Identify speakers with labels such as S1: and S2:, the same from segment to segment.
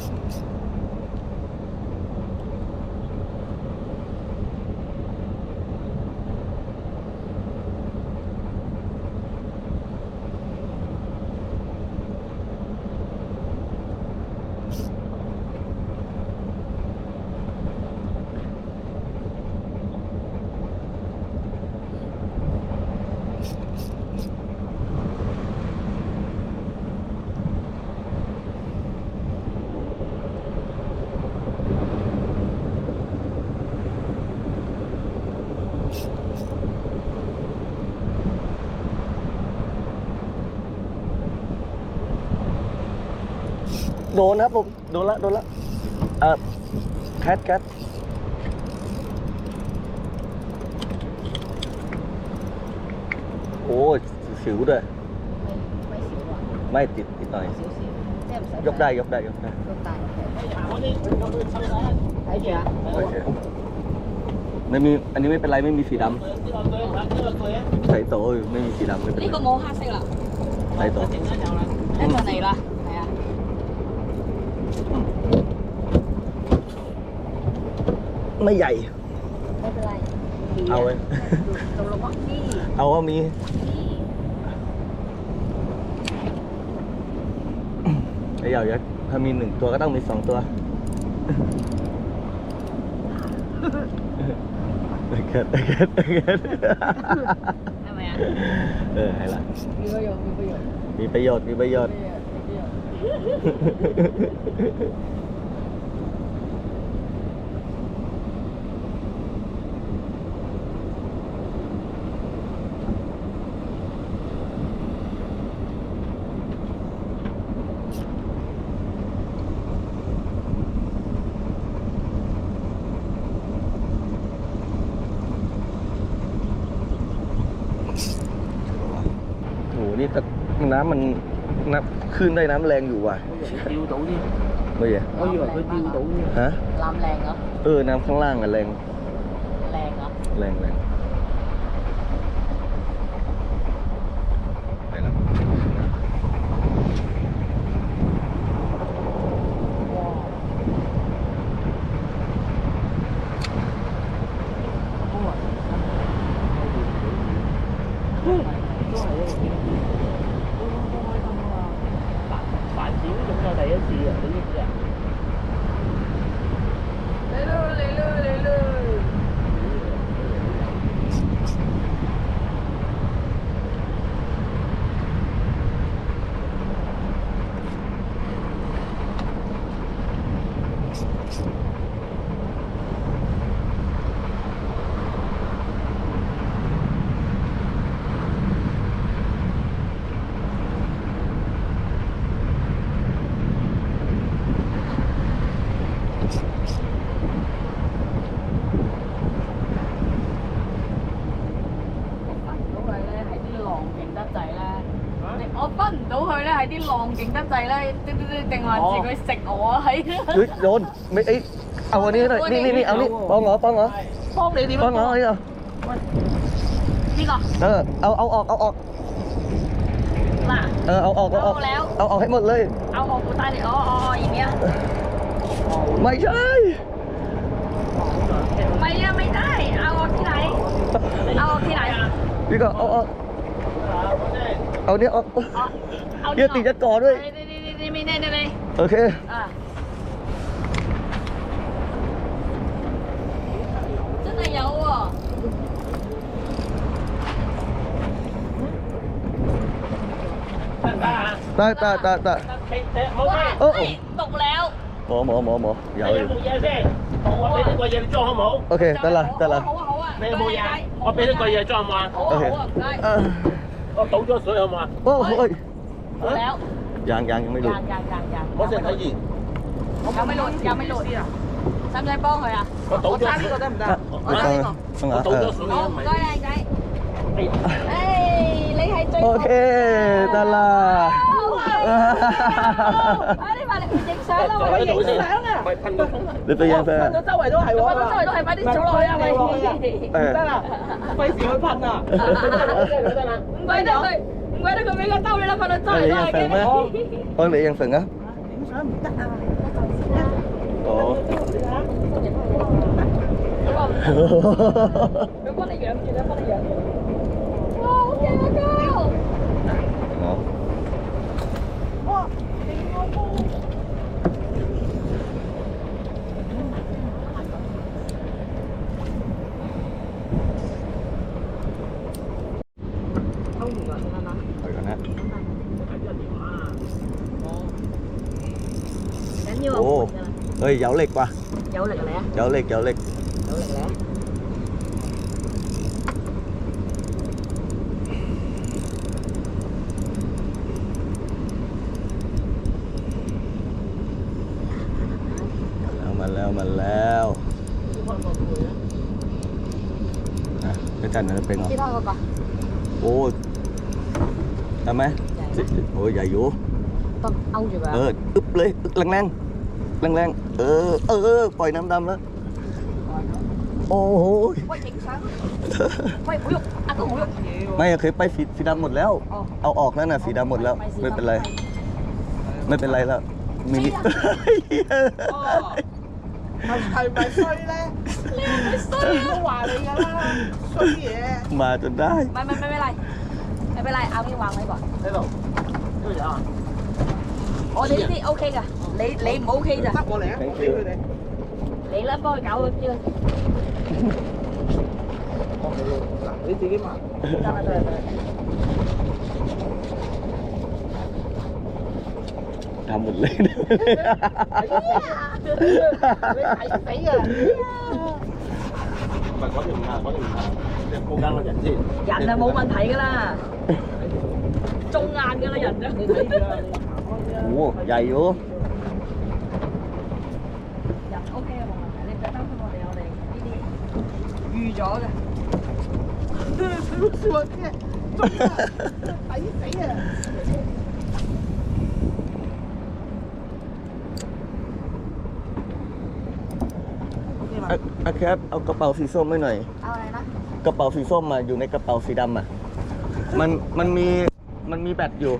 S1: してま โดนครับผมโดนละโดนละเออแคทแคทโอ้ยสิวด้วย
S2: ไม่สิวอะ
S1: ไม่ติดติดหน่อย
S2: สิวสิวแจ่
S1: ยกได้ยกได้ยกได้
S2: ตัวตายไอ้เหี้ย
S1: โอเคไม่มี อันนี้ไม่เป็นไรไม่มีสีดำใส่โตอยไม่มีสีดำไม่เป็นไร
S2: นี่ก็โมห้าสิละ
S1: ใส่โต
S2: ได้ตัวไหนล่ะ
S1: ไม่ใหญ่
S2: ไม่เป็นไร
S1: เอาไว้
S2: ตกลงว่านี่
S1: เอาว่ามี
S2: นี่
S1: ไอ้เหยายักษ์ถ้ามีหนึ่งตัวก็ต้องมีสองตัวเกิดเกิดเกิด
S2: ทำไมอะ
S1: เออให้ละ
S2: มีประโยชน์มีประโยชน์
S1: มีประโยชน์มีประโยชน์
S2: มีประโยชน์
S1: โหนี่แต่ น้ำมันนับขึ้นได้น้ำแรงอยู่ว่ะ Tiêu tụ đi เฮ้
S3: ย Ôi giời phải tiêu tụ
S1: ฮะ
S2: ลำแรงเหรอ
S1: เออ น้ำข้างล่างอะแรง
S2: แรงเหรอ
S1: แรงแรง
S2: 我的意思劲得滞咧。你我分唔到佢咧，系啲浪劲得滞咧，定定定还是佢食我啊？系
S1: เฮ้ยโดนไม่เอ้ยเอาอันนี้หน่อยนี่นี่นี่เอานี่ปองเหรอปองเหรอ
S3: 帮你点
S1: ปองเหรอ
S3: 样
S1: เอานี่เอา
S2: 呢个
S1: เออเอาเอาออกเอาออก
S2: 嗱，
S1: เออเอาออกเอาออก
S2: เอาแล้ว
S1: เอาออกให้หมดเลย
S2: เอาออกกูตายเลยอ๋ออ๋ออย่างเงี้ย
S1: ไม่ใช่
S2: ไม่อะไม่ได้ เอาออกที่ไหน เอาออกที่ไหน
S1: พี่ก็เอาออก เอาเนี่ยออก
S2: เอาเอา
S1: เดี๋ยวติดจะก่อด้วย
S2: นี่นี่นี่นี่ไม่แน่เลย
S1: โอเค
S2: อ่ะ真系有喎、
S1: ตายตายตายตาย
S3: 冇
S2: 哇
S3: 声，
S1: โอ้
S2: เฮ้ยตกแล้ว
S1: หมอหมอหมอหมอ有
S3: 你有冇嘢先？我俾呢个嘢你装好冇？
S1: โอเค得啦得啦
S2: 好啊好啊，
S3: 你有冇嘢？我俾呢个嘢装好冇啊？
S2: 好啊好啊，唔该。
S1: เออ
S3: 我倒咗水好冇啊？
S1: โอ้โอ้ย
S2: 好แล้ว
S1: ยังยังยังไม่
S2: ยั
S1: ดู
S2: งยังยังยัง
S3: 我先睇完，
S2: ยังไม่หลุดยังไม่หลุด使唔使帮佢啊？
S3: 我倒咗水。
S2: 得唔得？
S1: ไม่ต้องต้อง
S3: 我
S1: อ่ะ
S3: 倒
S1: เอ
S3: 咗
S1: อ
S3: 水
S2: 好，唔该靓仔。诶，你系最
S1: โอเค得啦
S2: 啊！你快啲去影相啦，我影相啊！
S3: 咪噴到風。
S1: 你對影相啊
S3: 周圍都係
S2: 我周圍都係，快啲走落去啊！喂，
S1: 誒
S3: 得啦，費事去噴啊！得啦，
S2: 唔怪得佢，唔怪得佢俾個兜你啦，瞓到周
S1: 你
S2: 都
S1: 影
S2: 係嘅。
S1: 幫你影相啊哦
S2: 佢幫你養住啦，幫你 nhiêu không?
S1: Ồ. Dấu lịch quá. Dấu lịch lẻ. Dấu lịch, dấu lịch. Dấu lịch lẻ. mà
S2: leo mà leo à,
S1: cái cành này nó bên rồi ô làm á ôi dài vô tao âu gì vậy
S2: ờ ướp lấy ướp
S1: lăng lăng จารย์นั่นเป็นเหรอ
S2: 其他嗰个
S1: โอ้ทำไหมโอ้ยใหญ่อยู่
S2: 都勾住佢
S1: เอ
S2: 啊
S1: ออึ๊บเลยอึ๊บแรงแรงแรงๆเออ เออ ปล่อยน้ำดำแล้ว โอ้โห
S2: 喂影相喂唔好喐阿哥唔好喐
S1: ไม่อะเคยไปสีสีดำหมดแล้ว
S2: 哦
S1: เอาออกแล้วนะสีดำหมดแล้ว ไม่เป็นไร ไม่เป็นไรแล้วมินิ
S4: 系系咪衰咧？都话你㗎啦，衰嘢。
S1: มาจนได้
S2: 唔系唔系唔系嚟唔系嚟阿边玩呢个
S3: 喺度，呢度有啊。
S2: 我哋呢啲 OK 㗎 你你唔好 K 咋？
S4: 得我嚟啊！
S2: 你啦，幫佢搞佢先。
S4: 嗱，你自己埋。
S2: 得啦得啦得啦。
S1: 打門你。
S4: 你睇死啊！
S3: 唔係嗰條唔係嗰條唔係，你高間個人先。
S2: 人啊冇問題㗎啦，中硬㗎啦人
S4: 啊。
S1: 好，曳喎。หใหญ่อยู่
S2: 人 OK 嘅冇问题你唔使担心我哋我哋呢啲预咗嘅
S4: 你少少啊！即系中啊！抵死啊！
S1: อะอะครับ เอากระเป๋าสีส้มให้หน่อย
S2: เอาอะไรนะ
S1: กระเป๋าสีส้มมาอยู่ในกระเป๋าสีดำอ่ะ มัน มันมี มันมีแบตอยู่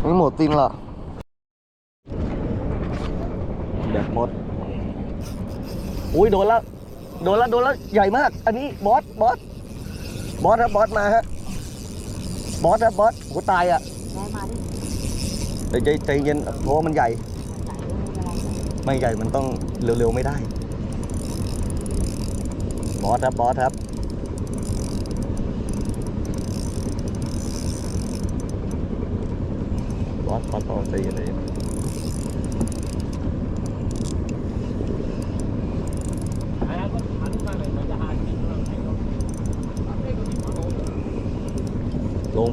S1: ไม่หมดจริงเหรอ หมด อุ้ยโดนแล้ว โดนแล้วโดนแล้วใหญ่มาก อันนี้บอสบอสบอสครับบอสมาฮะบอสครับบอสโหตายอะ
S2: แม่มาดิ
S1: แต่ใจใจเย็นเพราะว่ามันใหญ่ ไม่ใหญ่มันต้องเร็วๆไม่ได้ บอสครับบอสครับบอสบอสบอสใจเย็นใจเย็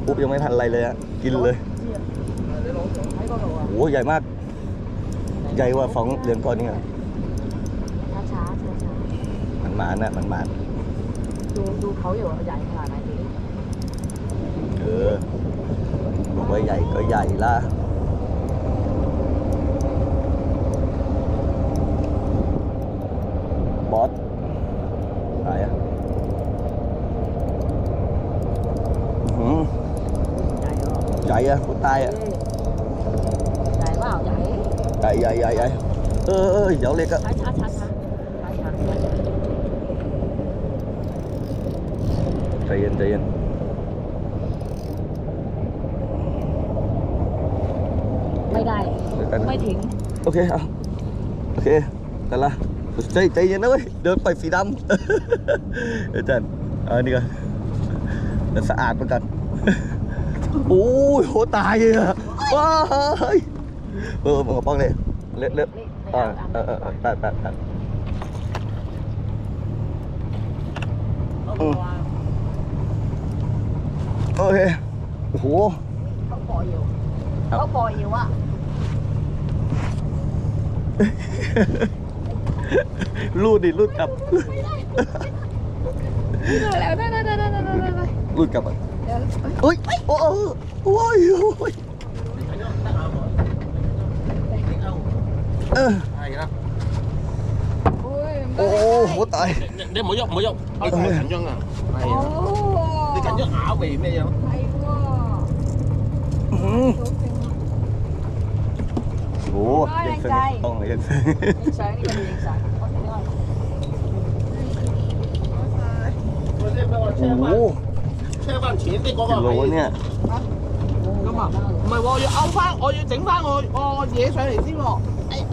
S1: ปุ๊บยังไม่ทันอะไรเลยอะกินเลยโอ้ใหญ่มาก ใหญ่กว่าฟองเหลืองก่อนนี่ครับ
S2: ช้าช้าช้าช้า
S1: มันหมานนะมันมาน
S2: ดูดูเขาอยู่ใหญ่ขนาดไหนดี
S1: เออบอกว่าใหญ่ก็ใหญ่ละบอสไหนอะ
S2: ญ่อะ
S1: คนตายอะ
S2: ใหญ่เปล่าใหญ่
S1: ใหญ่ใหญ่ใหญ่ใหญ่เออเออเดี๋ยวเล็กอะ
S2: ช้าช้าช้าช้าช้าช้า
S1: ใจเย็นใจเย็น
S2: ไม่ได้
S1: เดี๋ยวกันนะ
S2: ไม่ถึง
S1: โอเคเอาโอเคแต่ละใจใจเย็นนะเว้ยเดินไปสีดำ เดี๋ยวจันเอาอันนี้ก่อนแต่สะอาดเหมือนกัน โอ้ยโหตายเลยอะว้ายเออมึงกับป้องเลยเละเละอ่าเออเออเออตัดตัดตัดอืมโอเคโอ้โห
S2: เขาปล่อยอยู่
S1: ครับ
S2: เขาปล่อยอยู่อะ
S1: รูดดิรูดกลับ
S2: แล้วได้ได้ได้ได้ได้ได้
S1: รูดกลับอะ
S2: ôi ôi ôi
S1: ờ. ôi ôi ôi ôi tay. Để mở dọc, mở dọc. Ôi, cảnh nhân à. Mày. Đi cảnh nhân ảo
S2: bị mê vậy. Hay quá. Ừ. Ủa, dân sinh. Con
S3: này dân sinh. Dân sinh
S1: đi dân sinh. Ủa.
S3: 車翻前啲嗰個
S1: 路呢？
S4: 咁啊，唔係喎，我要勾翻，我要整翻我我嘢上嚟先喎。哎